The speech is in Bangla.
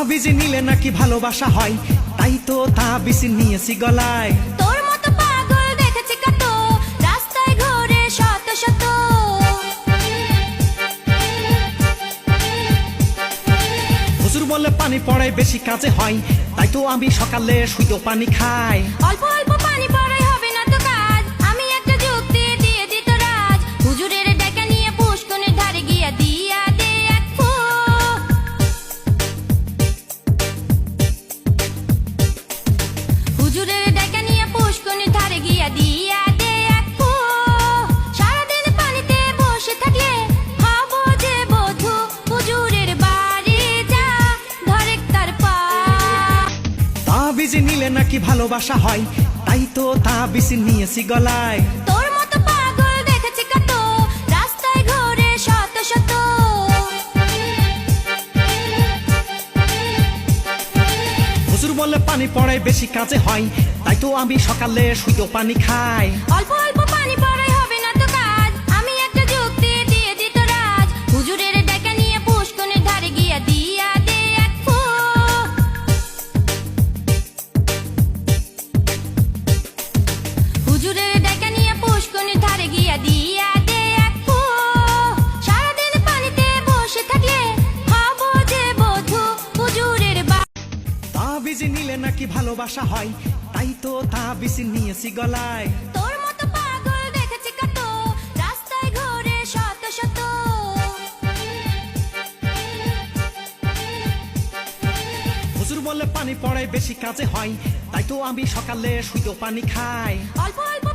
তাবিজ নিলে নাকি ভালোবাসা হয়? তাই তো তাবিজ নিয়েছি গলায়। তোর মতো পাগল দেখেছি কত রাস্তায় ঘুরে শত শত। হুজুর বলে পানি পড়ায় বেশি কাজে হয় তাই তো আমি সকালে শুধু পানি খাই। অল্প অল্প পানি পড়াই তাবিজ নিলে নাকি ভালোবাসা হয়? তাই তো তাবিজ নিয়েছি গলায়। তোর মতো পাগল দেখেছি কত রাস্তায় ঘুরে শত শত। হুজুর বলে পানি পড়ায় বেশি কাজে হয় তাই তো আমি সকালে শুধু পানি খাই। অল্প অল্প নাকি ভালোবাসা হয়? তাই তো তা বেশি নিয়েছি গলায়। তোর মতো পাগল দেখেছি কত রাস্তায় ঘুরে শত শত। হুজুর বলে পানি পড়ে বেশি কাজে হয় তাই তো আমি সকালে শুধু পানি খাই। অল্প অল্প